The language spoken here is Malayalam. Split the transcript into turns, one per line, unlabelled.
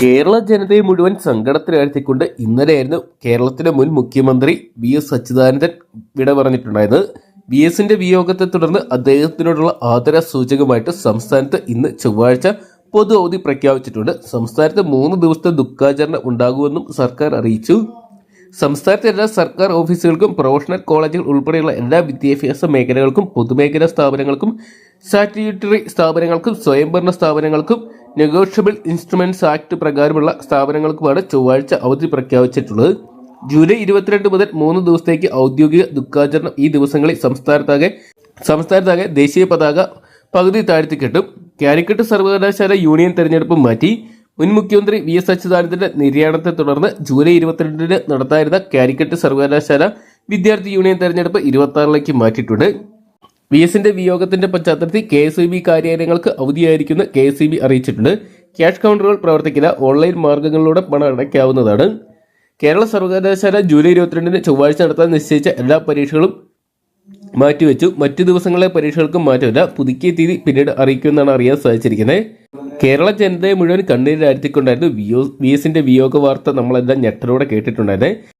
കേരള ജനതയെ മുഴുവൻ സങ്കടത്തിലാഴ്ത്തിക്കൊണ്ട് ഇന്നലെയായിരുന്നു കേരളത്തിലെ മുൻ മുഖ്യമന്ത്രി വി എസ് അച്യുതാനന്ദൻ വിട പറഞ്ഞിട്ടുണ്ടായത് വി എസിന്റെ വിയോഗത്തെ തുടർന്ന് അദ്ദേഹത്തിനോടുള്ള ആദര സൂചകമായിട്ട് സംസ്ഥാനത്ത് ഇന്ന് ചൊവ്വാഴ്ച പൊതു അവധി പ്രഖ്യാപിച്ചിട്ടുണ്ട് സംസ്ഥാനത്ത് മൂന്ന് ദിവസത്തെ ദുഃഖാചരണം ഉണ്ടാകുമെന്നും സർക്കാർ അറിയിച്ചു സംസ്ഥാനത്തെ എല്ലാ സർക്കാർ ഓഫീസുകൾക്കും പ്രൊഫഷണൽ കോളേജുകൾ ഉൾപ്പെടെയുള്ള എല്ലാ വിദ്യാഭ്യാസ മേഖലകൾക്കും പൊതുമേഖലാ സ്ഥാപനങ്ങൾക്കും സാറ്റിറ്ററി സ്ഥാപനങ്ങൾക്കും സ്വയംഭരണ സ്ഥാപനങ്ങൾക്കും നെഗോഷ്യബിൾ ഇൻസ്ട്രുമെന്റ്സ് ആക്ട് പ്രകാരമുള്ള സ്ഥാപനങ്ങൾക്കുമാണ് ചൊവ്വാഴ്ച അവധി പ്രഖ്യാപിച്ചിട്ടുള്ളത് ജൂലൈ ഇരുപത്തിരണ്ട് മുതൽ മൂന്ന് ദിവസത്തേക്ക് ഔദ്യോഗിക ദുഃഖാചരണം ഈ ദിവസങ്ങളിൽ സംസ്ഥാനത്താകെ സംസ്ഥാനത്താകെ ദേശീയ പതാക പകുതി താഴ്ത്തി കെട്ടും കാലിക്കറ്റ് സർവകലാശാല യൂണിയൻ തെരഞ്ഞെടുപ്പ് മാറ്റി മുൻ മുഖ്യമന്ത്രി വി എസ് അച്യുതാനന്ദന്റെ നിര്യാണത്തെ തുടർന്ന് ജൂലൈ ഇരുപത്തിരണ്ടിന് നടത്താനിരുന്ന കാലിക്കറ്റ് സർവകലാശാല വിദ്യാർത്ഥി യൂണിയൻ തെരഞ്ഞെടുപ്പ് ഇരുപത്തി ആറിലേക്ക് മാറ്റിയിട്ടുണ്ട് വി എസിന്റെ വിയോഗത്തിന്റെ പശ്ചാത്തലത്തിൽ കെ എസ് ഇ ബി കാര്യാലയങ്ങൾക്ക് അവധിയായിരിക്കുന്ന കെ എസ് ഇ ബി അറിയിച്ചിട്ടുണ്ട് ക്യാഷ് കൗണ്ടറുകൾ പ്രവർത്തിക്കില്ല ഓൺലൈൻ മാർഗങ്ങളിലൂടെ പണം അടയ്ക്കാവുന്നതാണ് കേരള സർവകലാശാല ജൂലൈ ഇരുപത്തിരണ്ടിന് ചൊവ്വാഴ്ച നടത്താൻ നിശ്ചയിച്ച എല്ലാ പരീക്ഷകളും മാറ്റിവെച്ചു മറ്റു ദിവസങ്ങളിലെ പരീക്ഷകൾക്കും മാറ്റമില്ല പുതുക്കിയ തീയതി പിന്നീട് അറിയിക്കുമെന്നാണ് അറിയാൻ സാധിച്ചിരിക്കുന്നത് കേരള ജനതയെ മുഴുവൻ കണ്ണീരിലാഴ്ത്തിക്കൊണ്ടായിരുന്നു വി വി എസിന്റെ വിയോഗ വാർത്ത നമ്മളെല്ലാം ഞെട്ടലോടെ കേട്ടിട്ടുണ്ടായിരുന്നത്